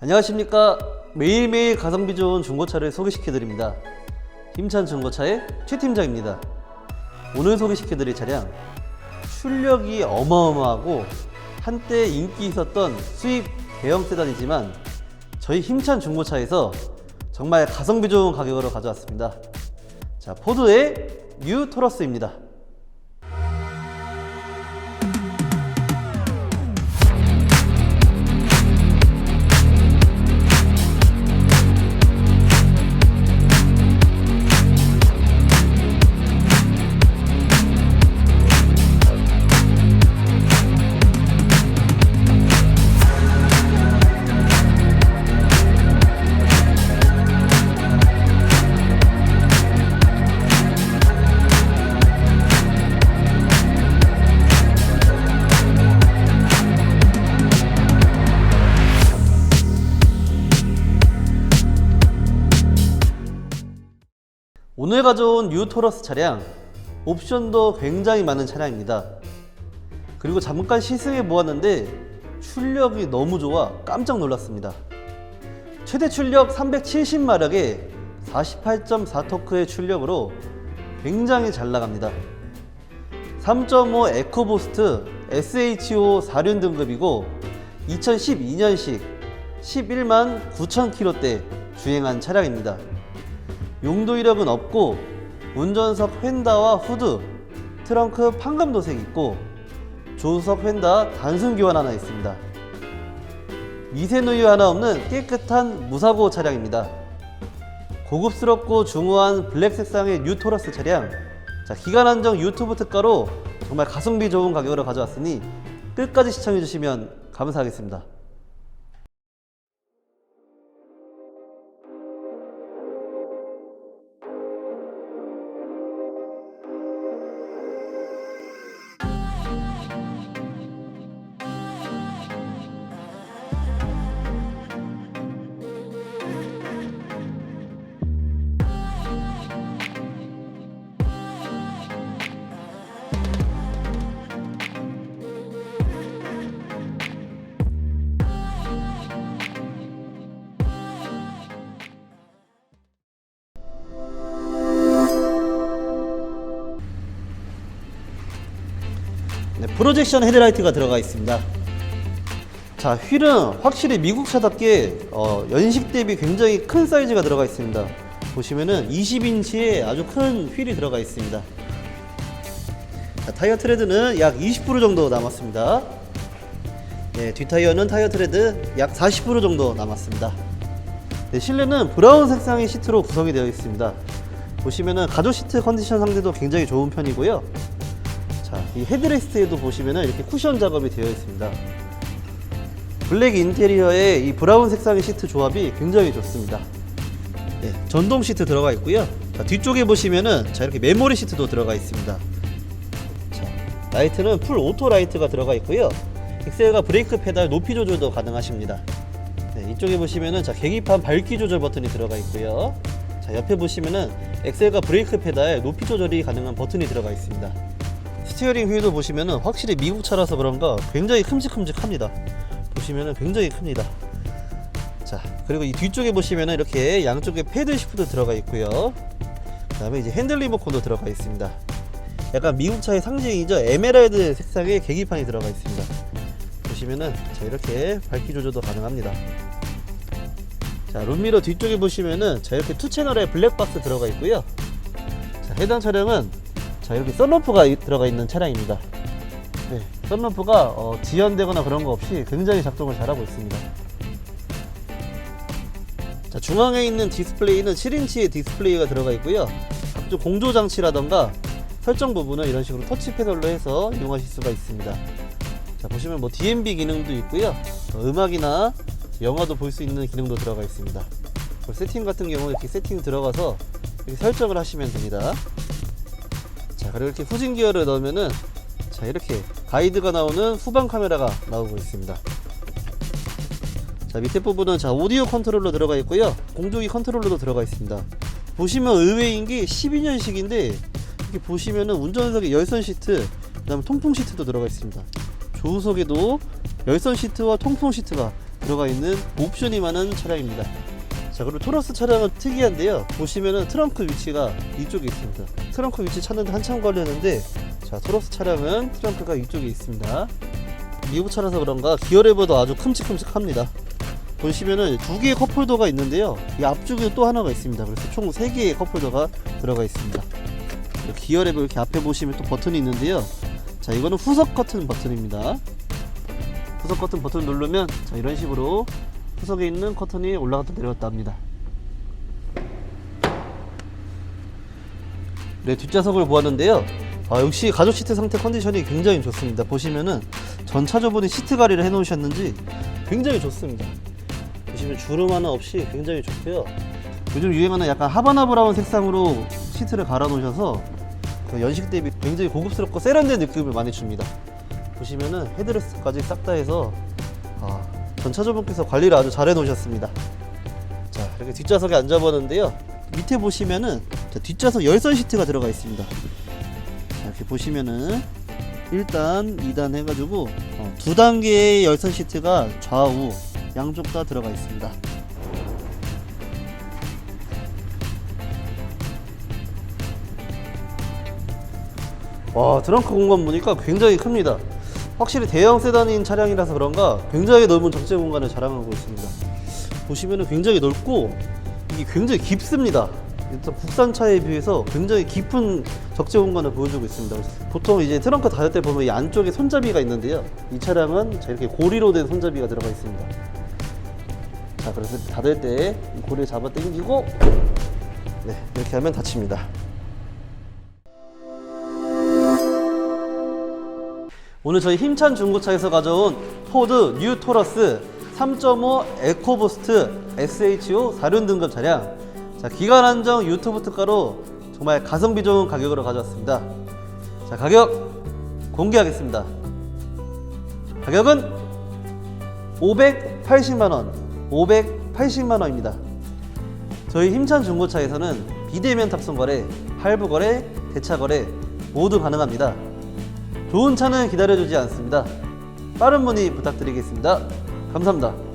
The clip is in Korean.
안녕하십니까. 매일매일 가성비 좋은 중고차를 소개시켜 드립니다. 힘찬 중고차의 최 팀장입니다. 오늘 소개시켜 드릴 차량 출력이 어마어마하고 한때 인기 있었던 수입 대형 세단이지만 저희 힘찬 중고차에서 정말 가성비 좋은 가격으로 가져왔습니다. 자 포드의 뉴 토러스입니다 오늘 가져온 뉴 토러스 차량 옵션도 굉장히 많은 차량입니다. 그리고 잠깐 시승해 보았는데 출력이 너무 좋아 깜짝 놀랐습니다. 최대 출력 370마력에 48.4 토크의 출력으로 굉장히 잘 나갑니다. 3.5 에코보스트 SHO 4륜 등급이고 2012년식 11만 9천 킬로대 주행한 차량입니다. 용도 이력은 없고 운전석 휀다와 후드, 트렁크 판금도색 있고 조수석 휀다 단순 교환 하나 있습니다. 미세 누유 하나 없는 깨끗한 무사고 차량입니다. 고급스럽고 중후한 블랙 색상의 뉴 토러스 차량. 자, 기간 한정 유튜브 특가로 정말 가성비 좋은 가격으로 가져왔으니 끝까지 시청해 주시면 감사하겠습니다. 프로젝션 헤드라이트가 들어가 있습니다. 자, 휠은 확실히 미국 차답게 어, 연식 대비 굉장히 큰 사이즈가 들어가 있습니다. 보시면은 20인치의 아주 큰 휠이 들어가 있습니다. 자, 타이어 트레드는 약 20% 정도 남았습니다. 네, 뒷타이어는 타이어 트레드 약 40% 정도 남았습니다. 네, 실내는 브라운 색상의 시트로 구성이 되어 있습니다. 보시면은 가죽 시트 컨디션 상태도 굉장히 좋은 편이고요. 자, 이 헤드레스트에도 보시면은 이렇게 쿠션 작업이 되어 있습니다. 블랙 인테리어에 이 브라운 색상의 시트 조합이 굉장히 좋습니다. 네, 전동 시트 들어가 있고요. 자, 뒤쪽에 보시면은 자 이렇게 메모리 시트도 들어가 있습니다. 자, 라이트는 풀 오토 라이트가 들어가 있고요. 엑셀과 브레이크 페달 높이 조절도 가능하십니다. 네, 이쪽에 보시면은 자 계기판 밝기 조절 버튼이 들어가 있고요. 자 옆에 보시면은 엑셀과 브레이크 페달 높이 조절이 가능한 버튼이 들어가 있습니다. 스티어링 휠도 보시면은 확실히 미국 차라서 그런가 굉장히 큼직큼직합니다. 보시면은 굉장히 큽니다. 자 그리고 이 뒤쪽에 보시면은 이렇게 양쪽에 패드 시프트 들어가 있고요. 그다음에 이제 핸들 리모컨도 들어가 있습니다. 약간 미국 차의 상징이죠. 에메랄드 색상의 계기판이 들어가 있습니다. 보시면은 자 이렇게 밝기 조절도 가능합니다. 자 룸미러 뒤쪽에 보시면은 자 이렇게 투 채널에 블랙박스 들어가 있고요. 자 해당 차량은 자 이렇게 썬루프가 이- 들어가 있는 차량입니다. 네, 썬루프가 어, 지연되거나 그런 거 없이 굉장히 작동을 잘하고 있습니다. 자 중앙에 있는 디스플레이는 7인치의 디스플레이가 들어가 있고요. 각종 공조 장치라던가 설정 부분은 이런 식으로 터치 패널로 해서 이용하실 수가 있습니다. 자 보시면 뭐 DMB 기능도 있고요. 어, 음악이나 영화도 볼 수 있는 기능도 들어가 있습니다. 그리고 세팅 같은 경우 이렇게 세팅 들어가서 이렇게 설정을 하시면 됩니다. 자 그리고 이렇게 후진 기어를 넣으면은 자 이렇게 가이드가 나오는 후방 카메라가 나오고 있습니다. 자 밑에 부분은 자 오디오 컨트롤러 들어가 있고요. 공조기 컨트롤러도 들어가 있습니다. 보시면 의외인 게 12년식인데 이렇게 보시면은 운전석에 열선 시트, 그 다음에 통풍 시트도 들어가 있습니다. 조수석에도 열선 시트와 통풍 시트가 들어가 있는 옵션이 많은 차량입니다. 자 그리고 토러스 차량은 특이한데요. 보시면은 트렁크 위치가 이쪽에 있습니다. 트렁크 위치 찾는데 한참 걸렸는데 자 토러스 차량은 트렁크가 이쪽에 있습니다. 미국 차라서 그런가 기어 레버도 아주 큼직큼직합니다. 보시면은 두 개의 컵홀더가 있는데요. 이 앞쪽에 또 하나가 있습니다. 그래서 총 세 개의 컵홀더가 들어가 있습니다. 기어 레버 이렇게 앞에 보시면 또 버튼이 있는데요. 자 이거는 후석 커튼 버튼입니다. 후석 커튼 버튼 누르면 자 이런 식으로 후석에 있는 커튼이 올라갔다 내려갔다 합니다. 네 뒷좌석을 보았는데요. 아, 역시 가죽 시트 상태 컨디션이 굉장히 좋습니다. 보시면은 전차저분이 시트 가리를 해놓으셨는지 굉장히 좋습니다. 보시면 주름 하나 없이 굉장히 좋고요. 요즘 유행하는 약간 하바나 브라운 색상으로 시트를 갈아 놓으셔서 그 연식 대비 굉장히 고급스럽고 세련된 느낌을 많이 줍니다. 보시면은 헤드레스트까지 싹 다 해서 아, 전차저분께서 관리를 아주 잘 해놓으셨습니다. 자 이렇게 뒷좌석에 앉아보는데요. 밑에 보시면은 자, 뒷좌석 열선 시트가 들어가 있습니다. 자, 이렇게 보시면은 1단, 2단 해가지고 어, 두 단계의 열선 시트가 좌우 양쪽 다 들어가 있습니다. 와 트렁크 공간 보니까 굉장히 큽니다. 확실히 대형 세단인 차량이라서 그런가 굉장히 넓은 적재 공간을 자랑하고 있습니다. 보시면은 굉장히 넓고 이게 굉장히 깊습니다. 일단 국산 차에 비해서 굉장히 깊은 적재 공간을 보여주고 있습니다. 보통 이제 트렁크 닫을 때 보면 이 안쪽에 손잡이가 있는데요. 이 차량은 자, 이렇게 고리로 된 손잡이가 들어가 있습니다. 자, 그래서 닫을 때이 고리를 잡아 당기고 네, 이렇게 하면 닫힙니다. 오늘 저희 힘찬 중고차에서 가져온 포드 뉴 토러스 3.5 에코부스트 SHO 4륜 등급 차량. 자 기간 한정 유튜브 특가로 정말 가성비 좋은 가격으로 가져왔습니다. 자 가격 공개하겠습니다. 가격은 580만원 580만원입니다. 저희 힘찬 중고차에서는 비대면 탑승 거래, 할부 거래, 대차 거래 모두 가능합니다 좋은 차는 기다려주지 않습니다. 빠른 문의 부탁드리겠습니다. 감사합니다.